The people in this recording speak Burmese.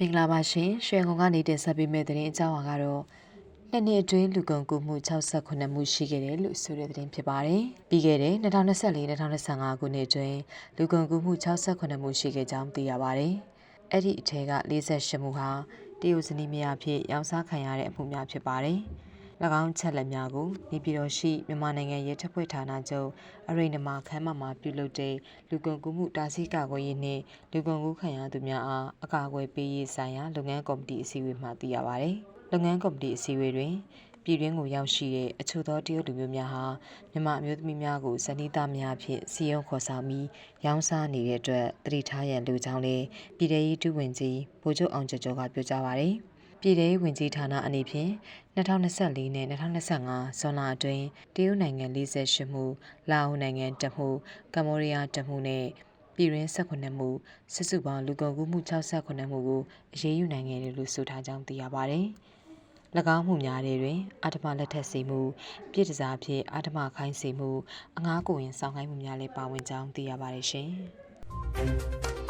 မင်္ဂလာပါရှင်ရွှေကုံကနေတင်ဆက်ပေးမယ့်သတင်းအကြောင်းအရာကတော့နှစ်နှစ်အတွင်းလူကုန်ကူးမှု68မှုရှိခဲ့တယ်လို့ဆိုတဲ့သတင်းဖြစ်ပါတယ်။ပြီးခဲ့တဲ့2024-2025ခုနှစ်အတွင်းလူကုန်ကူးမှု68မှုရှိခဲ့ကြောင်းသိရပါတယ်။အဲ့ဒီအထက်က48မှုဟာတရုတ်စနီးများဖြင့်ရောင်းစားခံရတဲ့အမှုများဖြစ်ပါတယ်။၎ င်းချက်လက်များကိုနေပြည်တော်ရှိမြန်မာနိုင်ငံရဲတပ်ဖွဲ့ဌာနချုပ်အရိဏမခမ်းမမှာပြုလုပ်တဲ့လူကုန်ကူးမှုတားဆီးကာကွယ်ရေးနှင့်လူကုန်ကူးခံရသူများအားအကာအကွယ်ပေးရေးဆိုင်ရာလုပ်ငန်းကော်မတီအစည်းအဝေးမှသိရပါဗျ။လုပ်ငန်းကော်မတီအစည်းအဝေးတွင်ပြည်တွင်းကိုရောက်ရှိတဲ့အချို့သောတရုတ်လူမျိုးများဟာမြန်မာအမျိုးသမီးများကိုဇနီးသားများဖြင့်စီယုံခေါ်ဆောင်ပြီးရောင်းစားနေတဲ့အတွက်တတိထားရန်လူကြောင်းလေးပြည်ထောင်ရေးဒုဝန်ကြီးဗိုလ်ချုပ်အောင်ကျော်ကျော်ကပြောကြားပါရယ်။ ပြည်ထောင်ဝင်ကြီးဌာနအနေဖြင့်2024နဲ့2025ဇွန်လအတွင်းတရုတ်နိုင်ငံ48မှုလာအိုနိုင်ငံတမှုကမ္ဘောဒီးယားတမှုနဲ့ပြည်ရင်း18မှုစစ်စုပေါင်းလူကုန်ကူးမှု68မှုကိုအရေးယူနိုင်ခဲ့တယ်လို့ဆိုထားကြောင်းသိရပါတယ်။၎င်းမှုများတွင်အာတမလက်ထက်စီမှုပြည်တစားဖြင့်အာတမခိုင်းစီမှုအငားကိုရင်စောင်းခိုင်းမှုများလည်းပါဝင်ကြောင်းသိရပါတယ်ရှင်။